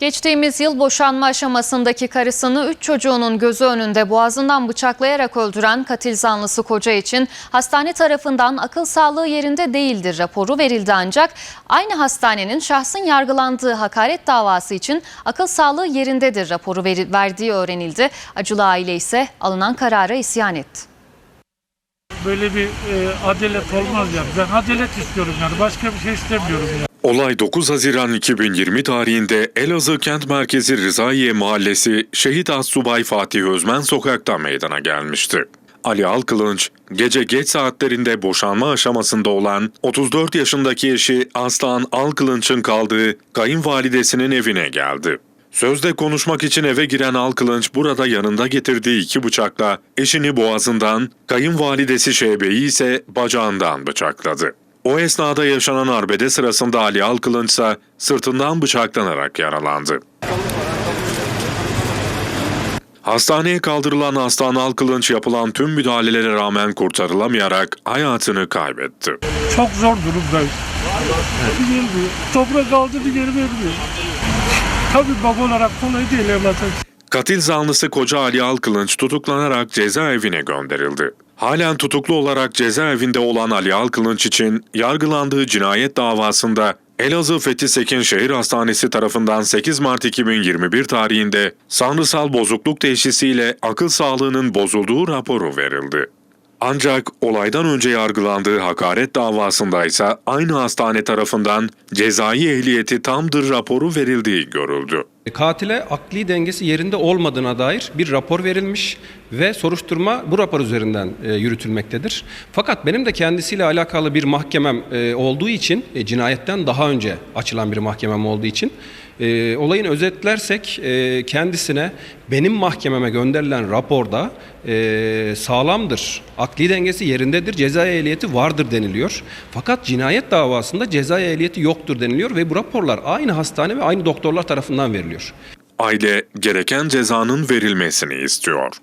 Geçtiğimiz yıl boşanma aşamasındaki karısını 3 çocuğunun gözü önünde boğazından bıçaklayarak öldüren katil zanlısı koca için hastane tarafından akıl sağlığı yerinde değildir raporu verildi ancak aynı hastanenin şahsın yargılandığı hakaret davası için akıl sağlığı yerindedir raporu veri- verdiği öğrenildi. Acılı aile ise alınan karara isyan etti. Böyle bir e, adalet olmaz yani. Ben adalet istiyorum yani. Başka bir şey istemiyorum yani. Olay 9 Haziran 2020 tarihinde Elazığ kent merkezi Rızaiye Mahallesi Şehit Assubay Fatih Özmen sokakta meydana gelmişti. Ali Alkılınç, gece geç saatlerinde boşanma aşamasında olan 34 yaşındaki eşi Aslan Alkılınç'ın kaldığı kayınvalidesinin evine geldi. Sözde konuşmak için eve giren Alkılınç burada yanında getirdiği iki bıçakla eşini boğazından, kayınvalidesi Şebe'yi ise bacağından bıçakladı. O esnada yaşanan arbede sırasında Ali Alkılınç ise sırtından bıçaklanarak yaralandı. Hastaneye kaldırılan Aslan Alkılınç yapılan tüm müdahalelere rağmen kurtarılamayarak hayatını kaybetti. Çok zor durumdayız. Bir gelmiyor. Toprak aldı bir geri vermiyor. Tabii baba olarak kolay değil evlatım. Katil zanlısı koca Ali Alkılınç tutuklanarak cezaevine gönderildi. Halen tutuklu olarak cezaevinde olan Ali Alkılınç için yargılandığı cinayet davasında Elazığ Fethi Sekin Şehir Hastanesi tarafından 8 Mart 2021 tarihinde sanrısal bozukluk teşhisiyle akıl sağlığının bozulduğu raporu verildi. Ancak olaydan önce yargılandığı hakaret davasında ise aynı hastane tarafından cezai ehliyeti tamdır raporu verildiği görüldü. Katile akli dengesi yerinde olmadığına dair bir rapor verilmiş ve soruşturma bu rapor üzerinden e, yürütülmektedir. Fakat benim de kendisiyle alakalı bir mahkemem e, olduğu için, e, cinayetten daha önce açılan bir mahkemem olduğu için e, olayın özetlersek e, kendisine benim mahkememe gönderilen raporda e, sağlamdır, akli dengesi yerindedir, ceza ehliyeti vardır deniliyor. Fakat cinayet davasında ceza ehliyeti yoktur deniliyor ve bu raporlar aynı hastane ve aynı doktorlar tarafından veriliyor. Aile gereken cezanın verilmesini istiyor.